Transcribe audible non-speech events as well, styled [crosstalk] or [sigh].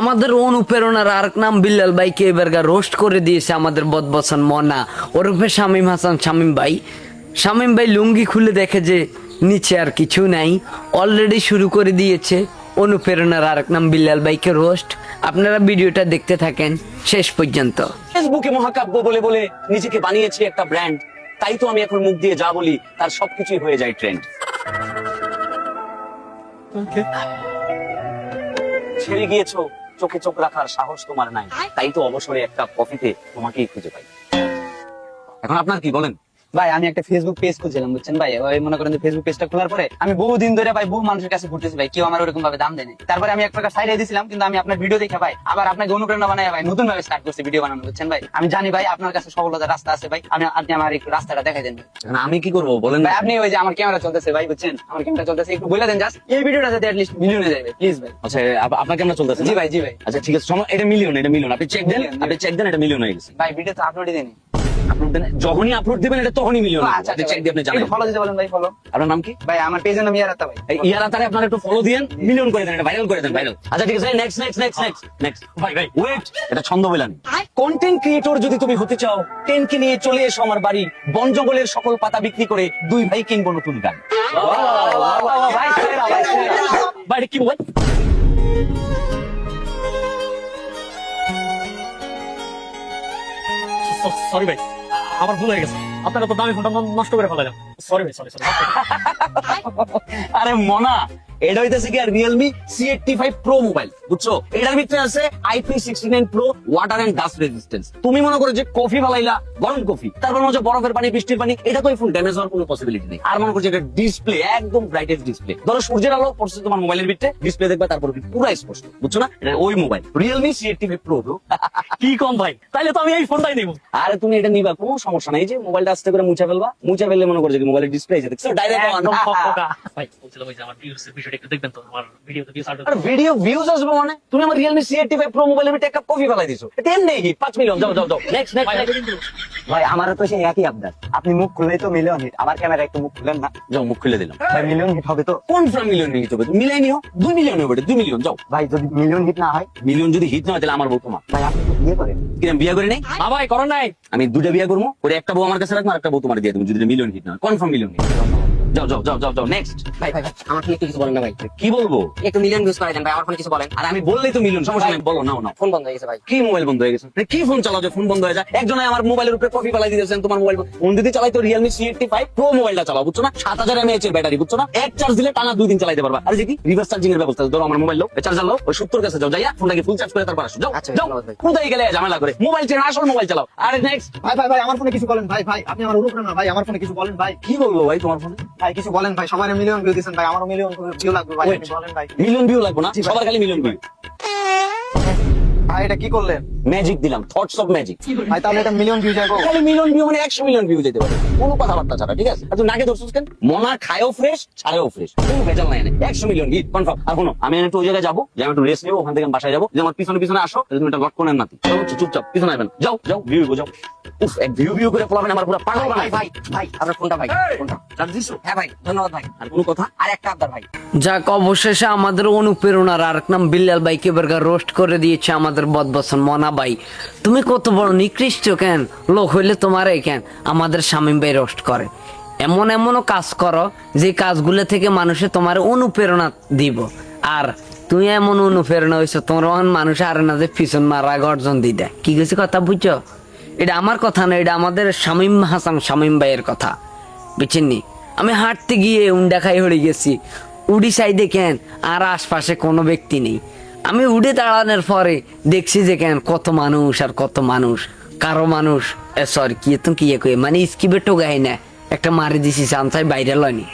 আমাদের অনুপ্রেরণার আরেক নাম বিল্লাল ভাইকে এবারকার রোস্ট করে দিয়েছে আমাদের বদবসন মনা। ওরফে শামীম হাসান শামীম ভাই। শামীম ভাই লুঙ্গি খুলে দেখে যে নিচে আর কিছু নাই। অলরেডি শুরু করে দিয়েছে অনুপ্রেরণার আরেক নাম বিল্লাল ভাইকে রোস্ট আপনারা ভিডিওটা দেখতে থাকেন শেষ পর্যন্ত। ফেসবুকে মহাকাব্য বলে বলে নিজেকে বানিয়েছি একটা ব্র্যান্ড তাই তো আমি এখন মুখ দিয়ে যা বলি তার সবকিছুই হয়ে যায় ট্রেন্ড ছেড়ে গিয়েছো চোখে চোখ রাখার সাহস তোমার নাই। তাই তো অবসরে একটা কফিতে তোমাকেই খুঁজে পাই। এখন আপনার কি বলেন? ভাই আমি একটা ফেসবুক পেজ খুঁজছিলাম বুঝছেন? ভাই ওই মনে করেন যে ফেসবুক পেজটা খোলার পরে আমি বহু দিন ধরে ভাই বহু মানুষের কাছে ঘুরতেছি ভাই কেউ আমার ওরকম ভাবে দাম দেয়নি। তারপরে আমি এক প্রকার সাইডে দিয়েছিলাম কিন্তু আমি আপনার ভিডিও দেখে ভাই আবার আপনাকে অনুপ্রেরণা বানাই ভাই নতুন ভাবে স্টার্ট করছি ভিডিও বানানো বুঝছেন ভাই? আমি জানি ভাই আপনার কাছে সফলতার রাস্তা আছে ভাই আমি আপনি আমার একটু রাস্তাটা দেখাই দেন আমি কি করব বলেন ভাই আপনি ওই যে আমার ক্যামেরা চলতেছে ভাই বুঝছেন? আমার ক্যামেরা চলতেছে একটু বলে দেন জাস্ট এই ভিডিওটা যাতে অ্যাটলিস্ট মিলিয়নে যায় ভাই প্লিজ ভাই। আচ্ছা আপনার কেমন চলতেছে জি ভাই জি ভাই। আচ্ছা ঠিক আছে এটা মিলিয়ন এটা মিলিয়ন আপনি চেক দেন আপনি চেক দেন এটা মিলিয়ন হয়ে গেছে। ভাই ভিডিও তো আপলোডই দেনি আপলোড দেন যখনই আপলোড দিবেন এটা তখনই মিলিয়ন আচ্ছা চেক দিয়ে আপনি জানেন ফলো দিতে বলেন ভাই ফলো আপনার নাম কি ভাই আমার পেজের নাম ইয়ারাতা ভাই এই ইয়ারা আপনারা একটু ফলো দিয়েন মিলিয়ন করে দেন এটা ভাইরাল করে দেন ভাইরাল আচ্ছা ঠিক আছে next next next next next ভাই ভাই ওয়েট এটা ছন্দ বলেন কন্টেন্ট ক্রিয়েটর যদি তুমি হতে চাও টেনকে নিয়ে চলে এসো আমার বাড়ি বন জঙ্গলের সকল পাতা বিক্রি করে দুই ভাই কিনবো নতুন গান ভাই কি বল সরি ভাই আমার ভুল হয়ে গেছে। আপনারা তো দামি ফোনটা নষ্ট করে ফেলালাম সরি সরি সরি আরে মনা এটা হইতেছে কি আর Realme C eighty five pro mobile বুঝছ? এটার ভিতরে আছে IP sixty nine pro water and dust resistance তুমি মনে করো যে কফি বালাইলা গরম কফি তারপর মনে হচ্ছে বরফের পানি বৃষ্টির পানি এটা তো ফোন ড্যামেজ হওয়ার কোনো পসিবিলিটি নেই। আর মনে করছে এটা ডিসপ্লে একদম ব্রাইটেস্ট ডিসপ্লে ধরো সূর্যের আলো পড়ছে তোমার মোবাইলের ভিতরে ডিসপ্লে দেখবে তারপর পুরো স্পষ্ট বুঝছ না? এটা ওই mobile Realme C eighty five pro কি কম ভাই? তাইলে তো আমি এই ফোনটাই নিব। আরে তুমি এটা নিবা কোনো সমস্যা নাই। যে মোবাইলটা আস্তে করে মুছে ফেলবা মুছে ফেললে মনে করছে মোবাইলের ডিসপ্লে দেখছ? ডাইরেক্ট একদম [laughs] ফকফকা। ভাই বলছিলাম ওই যে আমার ভিউজ বিষয়টা একটু দেখবেন তো আমার ভিডিও তো ভিউজ আর ভিডিও ভিউজ আসবে মানে? তুমি আমার সি এইটটি ফাইভ প্রো মোবাইলের ভিতরে কপি ফেলাই দিছো। এটা এমনি হিট পাঁচ মিলিয়ন যাও যাও যাও। নেক্সট নেক্সট ভাই আমারও তো সেই একই আবদার আপনি মুখ খুললেই তো মিলিয়ন হিট আমার ক্যামেরা একটু মুখ খুলেন না? যাও মুখ খুলে দিলাম। ভাই মিলিয়ন হিট হবে তো? কনফার্ম মিলিয়ন হিট হবে? মিলাই নিও। দুই মিলিয়ন হবে দুই মিলিয়ন যাও। ভাই যদি মিলিয়ন হিট না হয়? মিলিয়ন যদি হিট না হয় তাহলে আমার বউ তোমার। ভাই আপনি বিয়ে করেন। কিরম বিয়ে করে নেই? ভাই করো নাই। আমি দুটো বিয়ে করব করে একটা বউ আমার কাছে রাখব আর একটা বউ তোমার দিয়ে দেবো যদি মিলিয়ন হিট না হয়। কনফার্ম মিলিয়ন হিট যাও যাও যাও যাও যাও নেক্সট ভাই ভাই ভাই আমার ফোনে একটু কিছু বলেন না ভাই। কি বলব? একটু মিলিয়ন ইউজ করে দেন ভাই আমার ফোনে কিছু বলেন। আর আমি বললেই তো মিলিয়ন সমস্যা নেই বলো নাও নাও। ফোন বন্ধ হয়ে গেছে ভাই। কি মোবাইল বন্ধ হয়ে গেছে? আরে কি ফোন চালাও যে ফোন বন্ধ হয়ে যায়? একজনে আমার মোবাইলের উপরে কপি পালাই দিয়েছেন তোমার মোবাইল ফোন যদি চালাই তো Realme C eighty five pro মোবাইলটা চালাও বুঝছ না? সাত হাজার এমএএচ এর ব্যাটারি বুঝছ না? এক চার্জ দিলে টানা দুই দিন চালাইতে পারবা। আর যদি রিভার্স চার্জিং এর ব্যবস্থা আছে, ধরো আমার মোবাইল লো চার্জার লো ওই সত্তর কাছে যাও যাইয়া ফোনটাকে ফুল চার্জ করে তারপর আসো যাও আচ্ছা, যাও। ধন্যবাদ ভাই। কোথায় গেলে ঝামেলা করে? মোবাইল চেন আসল মোবাইল চালাও। আরে নেক্সট ভাই ভাই ভাই আমার ফোনে কিছু বলেন ভাই ভাই আপনি আমার অনুপ্রেরণা ভাই আমার ফোনে কিছু বলেন ভাই। কি বলব ভাই তোমার ফোনে? ভাই কিছু বলেন ভাই সবার মিলিয়ন ভিউ দিচ্ছেন ভাই আমারও মিলিয়ন ভিউ লাগবে ভাই বলেন ভাই। মিলিয়ন ভিউ লাগবে না? সবার খালি মিলিয়ন ভিউ ভাই এটা কি করলেন? ম্যাজিক দিলাম থটস অফ ম্যাজিক ভাই তাহলে এটা মিলিয়ন ভিউ যাব খালি মিলিয়ন ভিউ মানে একশো মিলিয়ন ভিউ যেতে পারে। কোনো কথাবার্তা ছাড়া ঠিক আছে? আর তুই নাকে ধরছিস কেন? মনা খায়ও ফ্রেশ ছাড়েও ফ্রেশ কোনো ভেজাল নাই একশো মিলিয়ন হিট কনফার্ম আর শোনো আমি একটু ওই জায়গায় যাব যে আমি একটু রেস্ট নেব ওখান থেকে বাসায় যাব। যে আমার পিছনে পিছনে আসো তাহলে তুমি একটা লটকনের নাতি। চলো, চুপচাপ পিছনে আসবেন যাও যাও ভিউ যাও। উফ এক ভিউ ভিউ করে পলাবেন আমার পুরো পাগল ভাই বানাই ভাই ভাই আপনার ফোনটা ভাই ফোনটা হ্যাঁ ভাই ধন্যবাদ ভাই। আর কোনো কথা? আর একটা আবদার ভাই। যাক অবশেষে আমাদের অনুপ্রেরণার আরেক নাম বিল্লাল ভাইকে বেরকার রোস্ট করে দিয়েছে আমাদের বদবসন মনা ভাই, তুমি কত বড় নিকৃষ্ট কেন? লোক হইলে তোমার কেন? আমাদের শামীম ভাই রোস্ট করে। এমন এমনও কাজ করো, যে কাজগুলো থেকে মানুষে তোমার অনুপ্রেরণা দিব। আর তুমি এমন অনুপ্রেরণা হয়েছো তোমার মানুষ আর না যে পিছন মারা গর্জন দি দেয় কি গেছে কথা বুঝছ? এটা আমার কথা না, এটা আমাদের শামীম হাসান শামীম ভাইয়ের কথা। বুঝছেননি আমি হাঁটতে গিয়ে উন্ডা খাই হয়ে গেছি। উড়ি সাই দেখেন, আর আশপাশে কোনো ব্যক্তি নেই। আমি উঠে দাঁড়ানোর পরে দেখছি যে কেন কত মানুষ আর কত মানুষ। কারও মানুষ সরি কি তুমি কি মানে স্কিপে টোকাই না। একটা মারি দিছি চান্সাই বাইরে লয়নি।